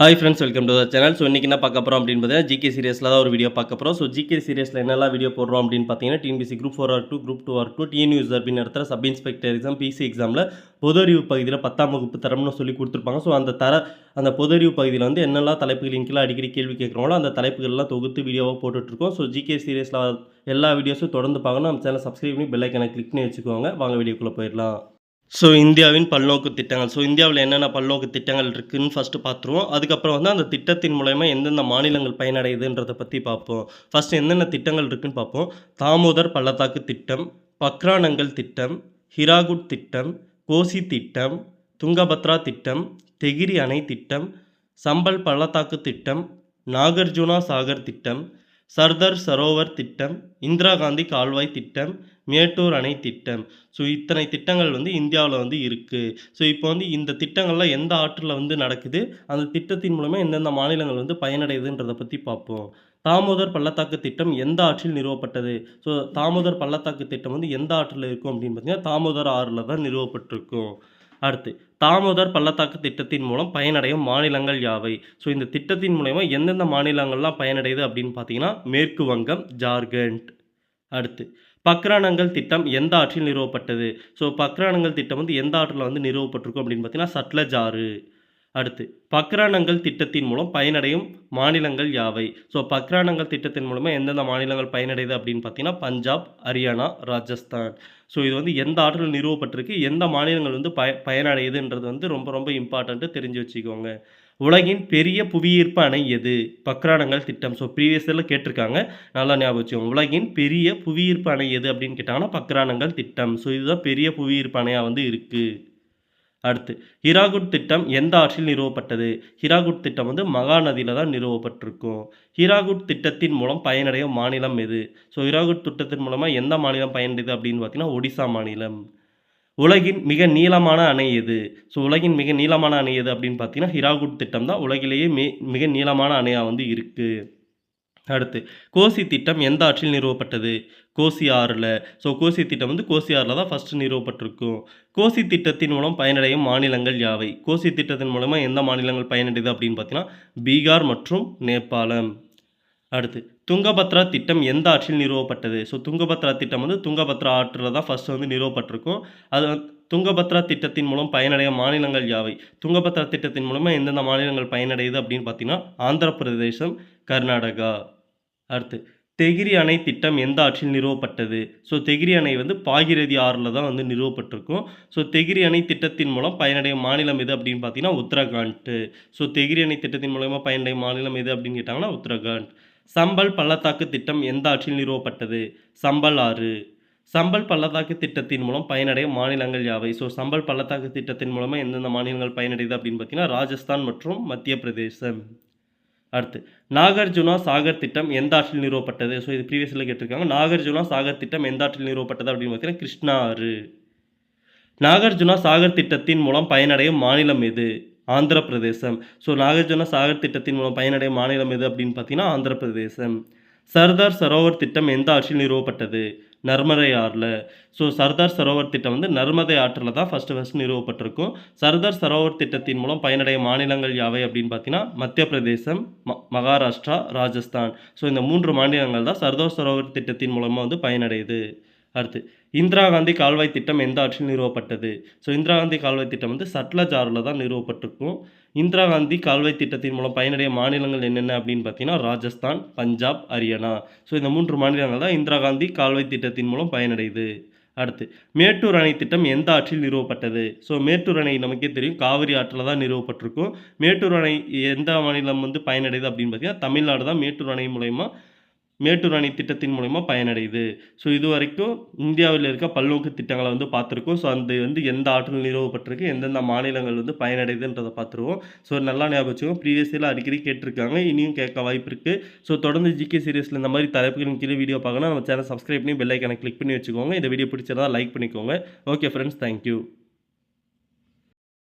Hi friends welcome to the channel so இன்றைக்கி என்ன பார்க்க போகிறோம் அப்படின்னு பார்த்தீங்கன்னா ஜிகே சீரியஸில் தான் ஒரு வீடியோ பார்க்க போகிறோம் ஸோ ஜிகே சீரியஸில் என்னெல்லாம் வீடியோ போடுறோம் அப்படின்னு பார்த்தீங்கன்னா TNPSC group four or two group two or two TN use அப்படின்னு இடத்துல சப் இன்ஸ்பெக்டர் எக்ஸாம் பிசி எக்ஸாமில் பொது அறிவு பகுதியில் பத்தாம் வகுப்பு தரம்னு சொல்லி கொடுத்துருப்பாங்க. ஸோ அந்த தர அந்த பொது அறிவு பகுதியில் வந்து என்னெல்லாம் தலைப்புகளின் கீழே அடிக்கடி கேள்வி கேட்குறாங்களோ அந்த தலைப்புகள்லாம் தொகுத்து வீடியோவாக போட்டுட்ருக்கோம் ஸோ ஜிகே சீரியஸில் எல்லா வீடியோஸும் தொடர்ந்து பார்க்கணும். நம்ம சேனல் சப்ஸ்கிரைப் பண்ணி பெல்லைக்கனை கிளிக் பண்ணி வச்சுக்கோங்க. வாங்க வீடியோக்குள்ளே போயிடலாம். ஸோ இந்தியாவின் பல்நோக்கு திட்டங்கள். ஸோ இந்தியாவில் என்னென்ன பல்நோக்கு திட்டங்கள் இருக்குதுன்னு ஃபஸ்ட்டு பார்த்துருவோம். அதுக்கப்புறம் வந்து அந்த திட்டத்தின் மூலயமா எந்தெந்த மாநிலங்கள் பயனடையுதுன்றதை பற்றி பார்ப்போம். ஃபஸ்ட்டு என்னென்ன திட்டங்கள் இருக்குதுன்னு பார்ப்போம். தாமோதர் பள்ளத்தாக்கு திட்டம் பக்ரானங்கள் திட்டம் ஹிராகுட் திட்டம் கோசி திட்டம் துங்கபத்ரா திட்டம் தெகிரி அணை திட்டம் சம்பல் பள்ளத்தாக்கு திட்டம் நாகார்ஜுனா சாகர் திட்டம் சர்தார் சரோவர் திட்டம் இந்திரா காந்தி கால்வாய் திட்டம் மேட்டூர் அணை திட்டம். ஸோ இத்தனை திட்டங்கள் வந்து இந்தியாவில் வந்து இருக்குது ஸோ இப்போ வந்து இந்த திட்டங்கள்லாம் எந்த ஆற்றில் வந்து நடக்குது? அந்த திட்டத்தின் மூலமாக எந்தெந்த மாநிலங்கள் வந்து பயனடையுதுன்றதை பற்றி பார்ப்போம். தாமோதர் பள்ளத்தாக்கு திட்டம் எந்த ஆற்றில் நிறுவப்பட்டது? ஸோ தாமோதர் பள்ளத்தாக்கு திட்டம் வந்து எந்த ஆற்றில் இருக்கும் அப்படின்னு பார்த்தீங்கன்னா தாமோதர் ஆறில் தான் நிறுவப்பட்டிருக்கும். அடுத்து தாமோதர் பள்ளத்தாக்கு திட்டத்தின் மூலம் பயனடையும் மாநிலங்கள் யாவை? ஸோ இந்த திட்டத்தின் மூலயமா எந்தெந்த மாநிலங்கள்லாம் பயனடையுது அப்படின்னு பார்த்தீங்கன்னா மேற்கு வங்கம் ஜார்க்கண்ட். அடுத்து பக்ரானங்கள் திட்டம் எந்த ஆற்றில் நிறுவப்பட்டது? ஸோ பக்ரானங்கள் திட்டம் வந்து எந்த ஆற்றில் வந்து நிறுவப்பட்டிருக்கும் அப்படின்னு பார்த்தீங்கன்னா சட்லஜ் ஆறு அடுத்து பக்ரானங்கள் திட்டத்தின் மூலம் பயனடையும் மாநிலங்கள் யாவை? ஸோ பக்ரானங்கள் திட்டத்தின் மூலமாக எந்தெந்த மாநிலங்கள் பயனடையுது அப்படின்னு பார்த்தீங்கன்னா பஞ்சாப் ஹரியானா ராஜஸ்தான். ஸோ இது வந்து எந்த ஆற்றில் நிறுவப்பட்டிருக்கு? எந்த மாநிலங்கள் வந்து பய பயனடையுதுன்றது வந்து ரொம்ப ரொம்ப இம்பார்ட்டண்ட்டு தெரிஞ்சு வச்சுக்கோங்க. உலகின் பெரிய புவியீர்ப்பு அணை எது? பக்ரானங்கள் திட்டம். ஸோ ப்ரீவியஸில் கேட்டிருக்காங்க. நல்லா ஞாபகம் வச்சுக்கோங்க. உலகின் பெரிய புவியீர்ப்பு அணை எது அப்படின்னு கேட்டாங்கன்னா பக்ரானங்கள் திட்டம். ஸோ இதுதான் பெரிய புவியீர்ப்பு அணையாக வந்து இருக்குது அடுத்து ஹிராகுட் திட்டம் எந்த ஆற்றில் நிறுவப்பட்டது? ஹிராகுட் திட்டம் வந்து மகாநதியில் தான் நிறுவப்பட்டிருக்கும். ஹிராகுட் திட்டத்தின் மூலம் பயனடையும் மாநிலம் எது? ஸோ ஹிராகுட் திட்டத்தின் மூலமாக எந்த மாநிலம் பயனடையுது அப்படின்னு பார்த்தீங்கன்னா ஒடிசா மாநிலம். உலகின் மிக நீளமான அணை எது? ஸோ உலகின் மிக நீளமான அணை எது அப்படின்னு பார்த்தீங்கன்னா ஹிராகுட் திட்டம் தான் உலகிலேயே மே மிக நீளமான அணையாக வந்து இருக்குது அடுத்து கோசி திட்டம் எந்த ஆற்றில் நிறுவப்பட்டது? கோசி ஆறில். ஸோ கோசி திட்டம் வந்து கோசி ஆறில் தான் ஃபஸ்ட்டு நிறுவப்பட்டிருக்கும். கோசி திட்டத்தின் மூலம் பயனடையும் மாநிலங்கள் யாவை? கோசி திட்டத்தின் மூலமாக எந்த மாநிலங்கள் பயனடையுது அப்படின்னு பார்த்தீங்கன்னா பீகார் மற்றும் நேபாளம். அடுத்து துங்கபத்ரா திட்டம் எந்த ஆற்றில் நிறுவப்பட்டது? ஸோ துங்கபத்ரா திட்டம் வந்து துங்கபத்ரா ஆற்றில் தான் ஃபஸ்ட்டு வந்து நிறுவப்பட்டிருக்கும். அது துங்கபத்ரா திட்டத்தின் மூலம் பயனடைய மாநிலங்கள் யாவை? துங்கபத்ரா திட்டத்தின் மூலமாக எந்தெந்த மாநிலங்கள் பயனடையுது அப்படின்னு பார்த்தீங்கன்னா ஆந்திர பிரதேசம் கர்நாடகா. அடுத்து தெகிரி அணை திட்டம் எந்த ஆற்றில் நிறுவப்பட்டது? ஸோ தெகிரி அணை வந்து பாகிரதி ஆறில் தான் வந்து நிறுவப்பட்டிருக்கும். ஸோ தெகிரி அணை திட்டத்தின் மூலம் பயனடைய மாநிலம் எது அப்படின்னு பார்த்தீங்கன்னா உத்தரகாண்ட். ஸோ தெகிரி அணை திட்டத்தின் மூலமாக பயனடைய மாநிலம் எது அப்படின்னு கேட்டாங்கன்னா உத்தரகாண்ட். சம்பல் பள்ளத்தாக்கு திட்டம் எந்த ஆற்றில் நிறுவப்பட்டது? சம்பல் ஆறு. சம்பல் பள்ளத்தாக்கு திட்டத்தின் மூலம் பயனடையும் மாநிலங்கள் யாவை? ஸோ சம்பல் பள்ளத்தாக்கு திட்டத்தின் மூலமாக எந்தெந்த மாநிலங்கள் பயனடையுது அப்படின்னு பார்த்தீங்கன்னா ராஜஸ்தான் மற்றும் மத்திய பிரதேசம் அடுத்து நாகார்ஜுனா சாகர் திட்டம் எந்த ஆற்றில் நிறுவப்பட்டது? ஸோ இது ப்ரீவியஸில் கேட்டிருக்காங்க. நாகார்ஜுனா சாகர் திட்டம் எந்த ஆற்றில் நிறுவப்பட்டது அப்படின்னு பார்த்தீங்கன்னா கிருஷ்ணா ஆறு. நாகார்ஜுனா சாகர் திட்டத்தின் மூலம் பயனடையும் மாநிலம் எது? ஆந்திர பிரதேசம் ஸோ நாகார்ஜுன சாகர் திட்டத்தின் மூலம் பயனடைய மாநிலம் எது அப்படின்னு பார்த்தீங்கன்னா ஆந்திர பிரதேசம் சர்தார் சரோவர் திட்டம் எந்த ஆட்சியில் நிறுவப்பட்டது? நர்மதை ஆறில். ஸோ சர்தார் சரோவர் திட்டம் வந்து நர்மதை ஆற்றில் தான் ஃபஸ்ட்டு ஃபஸ்ட்டு நிறுவப்பட்டிருக்கும். சர்தார் சரோவர் திட்டத்தின் மூலம் பயனடைய மாநிலங்கள் யாவை அப்படின்னு பார்த்தீங்கன்னா மத்திய பிரதேசம் ம மகாராஷ்டிரா ராஜஸ்தான். ஸோ இந்த மூன்று மாநிலங்கள் தான் சர்தார் சரோவர் திட்டத்தின் மூலமாக வந்து பயனடையுது. அடுத்து இந்திரா காந்தி கால்வாய் திட்டம் எந்த ஆற்றில் நிறுவப்பட்டது? ஸோ இந்திரா காந்தி கால்வாய் திட்டம் வந்து சட்லஜ் ஆறில் தான் நிறுவப்பட்டிருக்கும். இந்திரா காந்தி கால்வாய் திட்டத்தின் மூலம் பயனடைய மாநிலங்கள் என்னென்ன அப்படின்னு பார்த்தீங்கன்னா ராஜஸ்தான் பஞ்சாப் ஹரியானா. ஸோ இந்த மூன்று மாநிலங்கள் தான் இந்திரா காந்தி கால்வாய் திட்டத்தின் மூலம் பயனடையுது. அடுத்து மேட்டூர் அணை திட்டம் எந்த ஆற்றில் நிறுவப்பட்டது? ஸோ மேட்டூர் அணை நமக்கே தெரியும். காவிரி ஆற்றில் தான் நிறுவப்பட்டிருக்கும். மேட்டூர் அணை எந்த மாநிலம் வந்து பயனடையுது அப்படின்னு பார்த்தீங்கன்னா தமிழ்நாடு தான் மேட்டூர் அணை மூலயமா மேட்டூர் அணை திட்டத்தின் மூலிமா பயனடையுது. ஸோ இது வரைக்கும் இந்தியாவில் இருக்க பல்நோக்கு திட்டங்களை வந்து பார்த்துருக்கோம். ஸோ அந்த வந்து எந்த ஆற்றல் நிறுவப்பட்டிருக்கு எந்தெந்த மாநிலங்கள் வந்து பயனடையுதுன்றதை பார்த்துருவோம். ஸோ நல்லா ஞாபகம் வச்சுக்கோங்க. ப்ரீவியஸில் அடிக்கடி கேட்டிருக்காங்க. இனியும் கேட்க வாய்ப்பு இருக்குது ஸோ தொடர்ந்து ஜிகே சீரியஸில் இந்த மாதிரி தலைப்புகளின் கீழே வீடியோ பார்க்கணும் நம்ம சேனல் சப்ஸ்கிரைப் பண்ணி பெல் கிளிக் பண்ணி வச்சுக்கோங்க. இந்த வீடியோ பிடிச்சிருந்தா லைக் பண்ணிக்கோங்க. Okay friends thank you